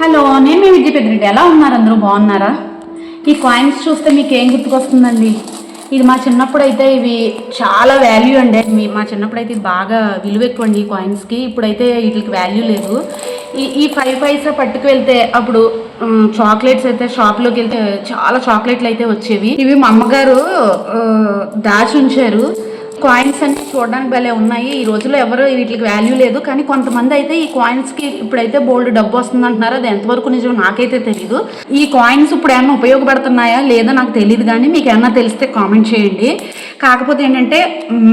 Hello నేను మీ విద్య పెద్దరెడ్డి ఎలా ఉన్నారు? అందరూ బాగున్నారా? ఈ కాయిన్స్ చూస్తే మీకు ఏం గుర్తుకొస్తుందండి? ఇది మా చిన్నప్పుడు అయితే ఇవి చాలా వాల్యూ అండి. మీ మా చిన్నప్పుడు అయితే ఇది బాగా విలువ ఎక్కువ అండి ఈ కాయిన్స్కి ఇప్పుడైతే వీటికి వాల్యూ లేదు. ఈ ఈ ఫైవ్ పైసా పట్టుకు వెళ్తే అప్పుడు చాక్లెట్స్ అయితే షాప్లోకి వెళ్తే చాలా చాక్లెట్లు అయితే వచ్చేవి. ఇవి మా అమ్మగారు దాచి ఉంచారు. కాయిన్స్ అంటే చూడడానికి భలే ఉన్నాయి. ఈ రోజుల్లో ఎవరు వీటికి వాల్యూ లేదు. కానీ కొంతమంది అయితే ఈ కాయిన్స్కి ఇప్పుడైతే బోల్డ్ డబ్బు వస్తుంది అంటున్నారు. అది ఎంతవరకు నిజం నాకైతే తెలియదు ఈ కాయిన్స్ ఇప్పుడు ఏమైనా ఉపయోగపడుతున్నాయా? లేదో నాకు తెలియదు కానీ మీకు ఏమన్నా తెలిస్తే కామెంట్ చేయండి. కాకపోతే ఏంటంటే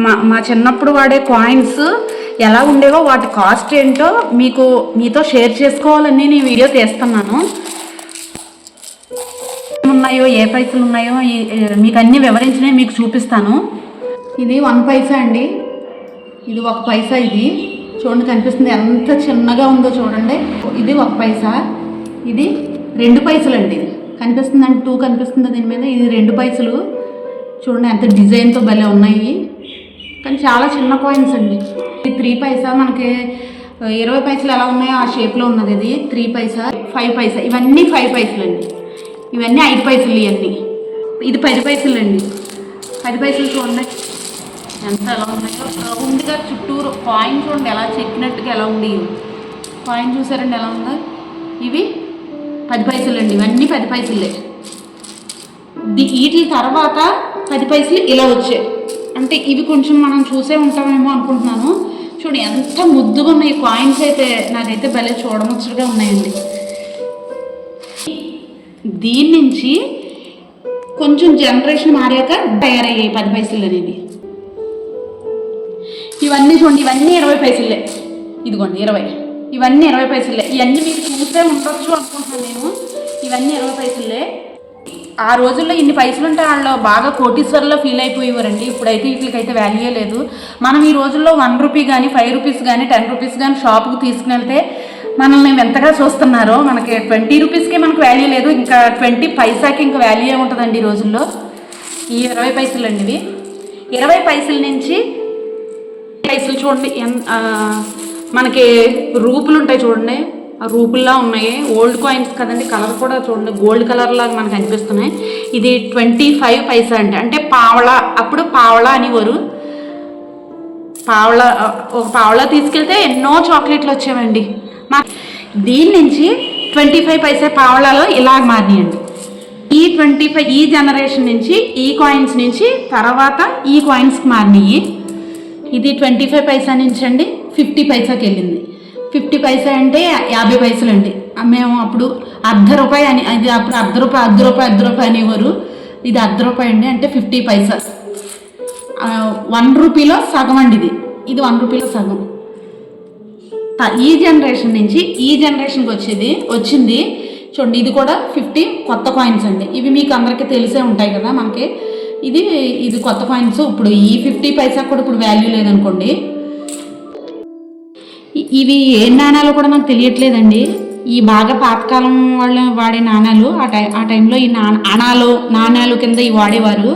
మా మా చిన్నప్పుడు వాడే కాయిన్స్ ఎలా ఉండేవో వాటి కాస్ట్ ఏంటో మీకు మీతో షేర్ చేసుకోవాలని నేను ఈ వీడియో తీస్తున్నాను. ఉన్నాయో ఏ పైసలు ఉన్నాయో మీకు అన్ని వివరించినవి మీకు చూపిస్తాను. ఇది వన్ పైసా అండి. ఇది ఒక పైసా ఇది. చూడండి కనిపిస్తుంది ఎంత చిన్నగా ఉందో చూడండి. ఇది ఒక పైసా. ఇది రెండు పైసలు అండి ఇది కనిపిస్తుంది అండి టూ కనిపిస్తుంది దీని మీద. ఇది రెండు పైసలు. చూడండి ఎంత డిజైన్తో భలే ఉన్నాయి. కానీ చాలా చిన్న కాయిన్స్ అండి. ఇది త్రీ పైసా మనకి ఇరవై పైసలు ఎలా ఉన్నాయో ఆ షేప్లో ఉన్నది ఇది. Three paisa five paisa. ఇవన్నీ ఫైవ్ పైసలు అండి ఇవన్నీ ఐదు పైసలు ఇవన్నీ ఇది పది పైసలు అండి పది పైసలు చూడండి. ఎంత ఎలా ఉన్నాయో? రౌండ్గా చుట్టూరు. కాయిన్ చూడండి ఎలా చెక్కినట్టుగా ఎలా ఉంది కాయిన్ చూసారండి ఎలా ఉందో? ఇవి పది పైసలు అండి ఇవన్నీ పది పైసలే. వీటి తర్వాత పది పైసలు ఇలా వచ్చాయి. అంటే ఇవి కొంచెం మనం చూసే ఉంటామేమో అనుకుంటున్నాను. చూడు ఎంత ముద్దుగా ఉన్నాయి కాయిన్స్ అయితే. నాకైతే భలే చూడముచ్చటగా ఉన్నాయండి. దీని నుంచి కొంచెం జనరేషన్ మారాక తయారయ్యాయి పది పైసలు అనేది ఇవన్నీ చూడండి ఇవన్నీ ఇరవై పైసలే. ఇదిగోండి ఇరవై. ఇవన్నీ ఇరవై పైసలే. ఇవన్నీ మీరు చూసే ఉండొచ్చు అనుకుంటున్నాను నేను. ఇవన్నీ ఇరవై పైసలే. ఆ రోజుల్లో ఇన్ని పైసలు ఉంటే వాళ్ళు బాగా కోటీశ్వర్లో ఫీల్ అయిపోయేవారండి. ఇప్పుడైతే వీటికైతే వాల్యూ లేదు. మనం ఈ రోజుల్లో వన్ రూపీ కానీ ఫైవ్ రూపీస్ కానీ టెన్ రూపీస్ కానీ షాప్కి తీసుకుని వెళ్తే మనల్ని ఎంతగా చూస్తున్నారో మనకి ట్వంటీ రూపీస్కే మనకు వాల్యూ లేదు. ఇంకా ట్వంటీ పైసాకి ఇంకా వాల్యూ ఉంటుందండి ఈ రోజుల్లో. ఈ ఇరవై పైసలు అండి ఇవి. ఇరవై పైసల నుంచి పైసలు చూడండి. ఎన్- మనకి రూపులు ఉంటాయి చూడండి. ఆ రూపుల్లా ఉన్నాయి. ఓల్డ్ కాయిన్స్ కదండి. కలర్ కూడా చూడండి. గోల్డ్ కలర్ లాగా మనకు అనిపిస్తున్నాయి. ఇది ట్వంటీ ఫైవ్ పైసా అంటే అంటే పావలా. అప్పుడు పావలా అనేవారు. పావలా ఒక పావలా తీసుకెళ్తే ఎన్నో చాక్లెట్లు వచ్చేవండి. మా దీని నుంచి ట్వంటీ ఫైవ్ పైసా పావలాలో ఇలా మారినాయండి. ఈ ట్వంటీ ఫైవ్ ఈ జనరేషన్ నుంచి ఈ కాయిన్స్ నుంచి తర్వాత ఈ కాయిన్స్కి మారినాయి. ఇది ట్వంటీ ఫైవ్ పైసా నుంచి అండి ఫిఫ్టీ పైసాకి వెళ్ళింది. ఫిఫ్టీ పైసా అంటే యాభై పైసలు అండి. మేము అప్పుడు అర్ధ రూపాయి అని అది అప్పుడు అర్ధ రూపాయి అర్ధ రూపాయి అర్ధ రూపాయి అనేవారు. ఇది అర్ధ రూపాయి అండి అంటే ఫిఫ్టీ పైసా. వన్ రూపీలో సగం అండి ఇది. ఇది వన్ రూపీలో సగం. ఈ జనరేషన్ నుంచి ఈ జనరేషన్కి వచ్చేది వచ్చింది. చూడండి ఇది కూడా ఫిఫ్టీ కొత్త కాయిన్స్ అండి. ఇవి మీకు అందరికీ తెలిసే ఉంటాయి కదా మనకి. ఇది ఇది కొత్త కాయిన్స్ ఇప్పుడు ఈ ఫిఫ్టీ పైసా కూడా ఇప్పుడు వాల్యూ లేదనుకోండి. ఇవి ఏ నాణాలు కూడా నాకు తెలియట్లేదండి. ఈ బాగా పాతకాలం వాళ్ళు వాడే నాణాలు ఆ టై ఆ టైంలో ఈ నాణ అణాలు నాణాలు కింద ఇవి వాడేవారు.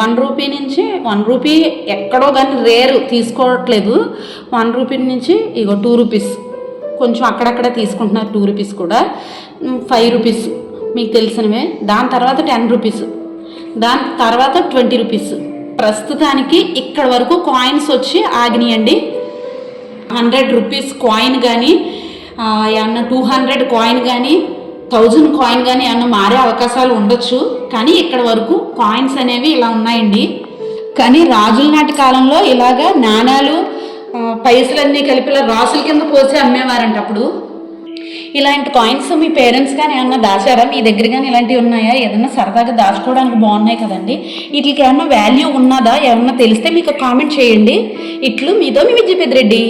వన్ రూపీ నుంచి వన్ రూపీ ఎక్కడో కానీ రేరు తీసుకోవట్లేదు. వన్ రూపీ నుంచి ఇగో టూ రూపీస్ కొంచెం అక్కడక్కడ తీసుకుంటున్నారు టూ రూపీస్ కూడా. ఫైవ్ రూపీస్ మీకు తెలిసినవే. దాని తర్వాత టెన్ రూపీస్ దాని తర్వాత ట్వంటీ రూపీస్. ప్రస్తుతానికి ఇక్కడ వరకు కాయిన్స్ వచ్చి ఆగినాయండి. హండ్రెడ్ రూపీస్ కాయిన్ కానీ ఏమన్నా టూ హండ్రెడ్ కాయిన్ కానీ థౌజండ్ కాయిన్ కానీ ఏమన్నా మారే అవకాశాలు ఉండొచ్చు. కానీ ఇక్కడ వరకు కాయిన్స్ అనేవి ఇలా ఉన్నాయండి. కానీ రాజుల నాటి కాలంలో ఇలాగా నాణాలు పైసలన్నీ కలిపి ఇలా రాసుల కింద పోసి అమ్మేవారంట అప్పుడు. ఇలాంటి కాయిన్స్ మీ పేరెంట్స్ కానీ ఏమన్నా దాచారా? మీ దగ్గర కానీ ఇలాంటివి ఉన్నాయా? ఏదన్నా సరదాగా దాచుకోవడానికి బాగున్నాయి కదండి. వీటికి ఏమన్నా వాల్యూ ఉన్నదా? ఏమన్నా తెలిస్తే మీకు కామెంట్ చేయండి. ఇట్లు మీతో మీ విజయపెద్దిరెడ్డి